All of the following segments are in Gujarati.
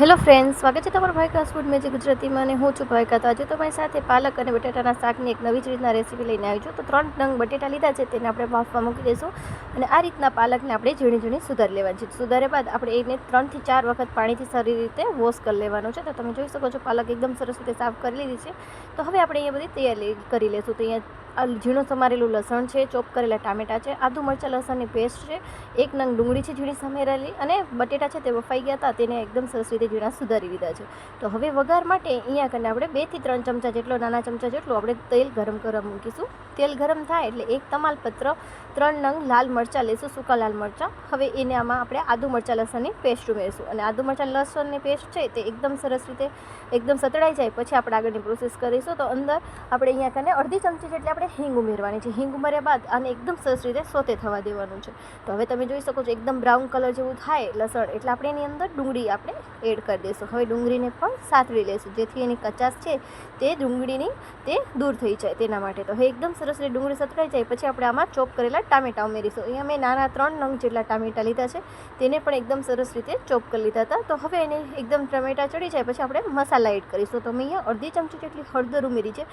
હેલો ફ્રેન્ડ્સ, સ્વાગત છે તમારું ભાઈકાસ ફૂડ જે ગુજરાતીમાં અને હું છું ભાઈકા તો આજે તમારી સાથે પાલક અને બટેટાના શાકની એક નવી જ રીતના રેસીપી લઈને આવી છું. તો ત્રણ નંગ બટેટા લીધા છે, તેને આપણે બાફવા મૂકી દઈશું અને આ રીતના પાલકને આપણે ઝીણી ઝીણી સુધારી લેવાની છે. સુધાર્યા બાદ આપણે એને ત્રણથી ચાર વખત પાણીથી સારી રીતે વોશ કરી લેવાનો છે. તો તમે જોઈ શકો છો, પાલક એકદમ સરસ રીતે સાફ કરી લીધી છે. તો હવે આપણે અહીંયા બધી તૈયારી કરી લેશું તો અહીંયા ઝીણું સમારેલું લસણ છે, ચોપ કરેલા ટામેટાં છે, આદુ મરચાં, લસણની પેસ્ટ છે, એક નંગ ડુંગળી છે ઝીણી સમારેલી અને બટેટા છે તે બફાઈ ગયા હતા, તેને એકદમ સરસ રીતે ઝીણા સુધારી લીધા છે. તો હવે વઘાર માટે અહીંયા કરીને આપણે બેથી ત્રણ ચમચા જેટલો, નાના ચમચા જેટલું આપણે તેલ ગરમ કરવા મૂકીશું. તેલ ગરમ થાય એટલે એક તમાલપત્ર, ત્રણ નંગ લાલ મરચાં લેશું, સૂકા લાલ મરચાં. હવે એને આમાં આપણે આદુ મરચાં, લસણની પેસ્ટ ઉમેરીશું અને આદુ મરચાં, લસણની પેસ્ટ છે તે એકદમ સરસ રીતે એકદમ સતળાઈ જાય, પછી આપણે આગળની પ્રોસેસ કરીશું. તો અંદર આપણે અહીંયા કને અડધી ચમચી જેટલી આપણે હિંગ ઉમેરવાની છે. હિંગ ઉમેર્યા બાદ આને એકદમ સરસ રીતે સોતે થવા દેવાનું છે. તો હવે તમે જોઈ શકો છો, એકદમ બ્રાઉન કલર જેવું થાય લસણ. એટલે આપણે એની અંદર ડુંગળી આપણે એડ કરી દઈશું. હવે ડુંગળીને પણ સાતવી લઈશું. જેથી એની કચાશ છે તે ડુંગળીની તે દૂર થઈ જાય તેના માટે. તો હવે એકદમ સરસ રીતે ડુંગળી સતરાઈ જાય. પછી આપણે આમાં ચોપ કરેલા ટામેટા ઉમેરીશું. અહીંયા મેં નાના ત્રણ નંગ જેટલા ટામેટા લીધા છે. તેને પણ એકદમ સરસ રીતે ચોપ કરી લીધા હતા. તો હવે એને એકદમ ટમેટા ચડી જાય. પછી આપણે મસાલા એડ કરીશું. તો અહીંયા અડધી ચમચી જેટલી હળદર ઉમેરી છે.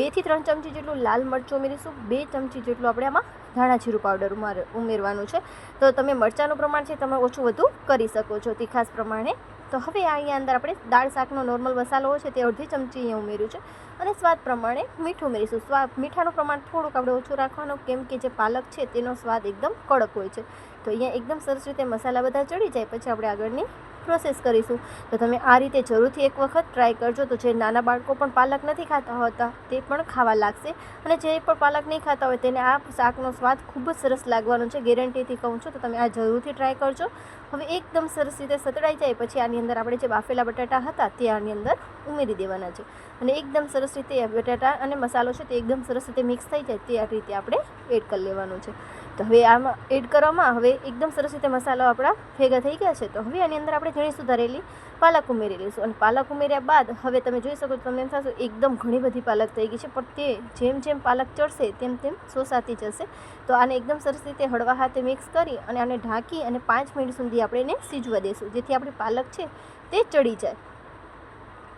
બેથી ત્રણ ચમચી જેટલું લાલ મરચું ઉમેરીશું. બે ચમચી જેટલું આપણે આમાં ધાણા જીરું પાવડર ઉમાર, ઉમેરવાનું છે. તો તમે મરચાંનું પ્રમાણ છે તમે ઓછું વધુ કરી શકો છો તીખાસ પ્રમાણે. તો હવે અહીંયા અંદર આપણે દાળ શાકનો નોર્મલ મસાલો છે તે અડધી ચમચી અહીંયા ઉમેર્યું છે. અને સ્વાદ પ્રમાણે મીઠું ઉમેરીશું. સ્વાદ, મીઠાનું પ્રમાણ થોડુંક આપણે ઓછું રાખવાનું, કેમ કે જે પાલક છે તેનો સ્વાદ એકદમ કડક હોય છે. તો અહીંયા એકદમ સરસ રીતે મસાલા બધા ચડી જાય. પછી આપણે આગળની પ્રોસેસ કરીશું. તો તમે આ રીતે જરૂરથી એક વખત ટ્રાય કરજો. તો જે નાના બાળકો પણ પાલક નથી ખાતા હોતા, તે પણ ખાવા લાગશે. અને જે પણ પાલક નહીં ખાતા હોય તેને આ શાકનો સ્વાદ ખૂબ જ સરસ લાગવાનો છે. ગેરંટીથી કહું છું, તો તમે આ જરૂરથી ટ્રાય કરજો. હવે એકદમ સરસ રીતે સતડાઈ જાય, પછી આની અંદર આપણે જે બાફેલા બટાટા હતા તે આની અંદર ઉમેરી દેવાના છે. અને એકદમ સરસ રીતે બટાટા અને મસાલો છે તે એકદમ સરસ રીતે મિક્સ થઈ જાય, તે આ રીતે આપણે એડ કરી લેવાનું છે. તો હવે આમાં એડ કરવામાં હવે એકદમ સરસ રીતે મસાલો આપણા ભેગા થઈ ગયા છે. તો હવે આની અંદર આપણે ઝીણી સુધારેલી પાલક ઉમેરી લઈશું. અને પાલક ઉમેર્યા બાદ હવે તમે જોઈ શકો છો, તમને એમ થશે એકદમ ઘણી બધી પાલક થઈ ગઈ છે, પણ તે જેમ જેમ પાલક ચડશે તેમ તેમ સોસાતી જશે. તો આને એકદમ સરસ રીતે હળવા હાથે મિક્સ કરી અને આને ઢાંકી અને પાંચ મિનિટ સુધી આપણે એને સીજવા દઈશું જેથી આપણી પાલક છે તે ચડી જાય.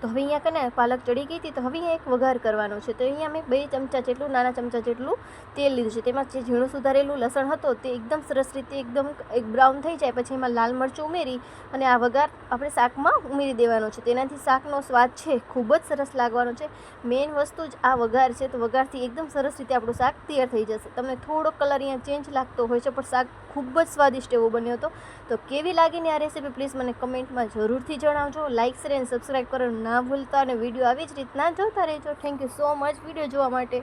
તો હવે અહીંયા કને પાલક ચડી ગઈ હતી, તો હવે અહીંયા એક વઘાર કરવાનો છે. તો અહીંયા મેં બે ચમચા જેટલું, નાના ચમચા જેટલું તેલ લીધું છે. તેમાં જે ઝીણું સુધારેલું લસણ હતો તે એકદમ સરસ રીતે એકદમ એક બ્રાઉન થઈ જાય, પછી એમાં લાલ મરચું ઉમેરી અને આ વઘાર આપણે શાકમાં ઉમેરી દેવાનો છે. તેનાથી શાકનો સ્વાદ છે, ખૂબ જ સરસ લાગવાનો છે. મેઇન વસ્તુ જ આ વઘાર છે, તો વઘારથી એકદમ સરસ રીતે આપણું શાક તૈયાર થઈ જશે. તમને થોડો કલર અહીંયા ચેન્જ લાગતો હોય છે, પણ શાક ખૂબ જ સ્વાદિષ્ટ એવો બન્યો હતો. તો કેવી લાગીને આ રેસીપી પ્લીઝ મને કમેન્ટમાં જરૂરથી જણાવજો. લાઇક શેર એન્ડ સબસ્ક્રાઈબ કરવાનું ના ભૂલતા અને વીડિયો આવી જ રીતના જોતા રહેજો. Thank you so much video જોવા માટે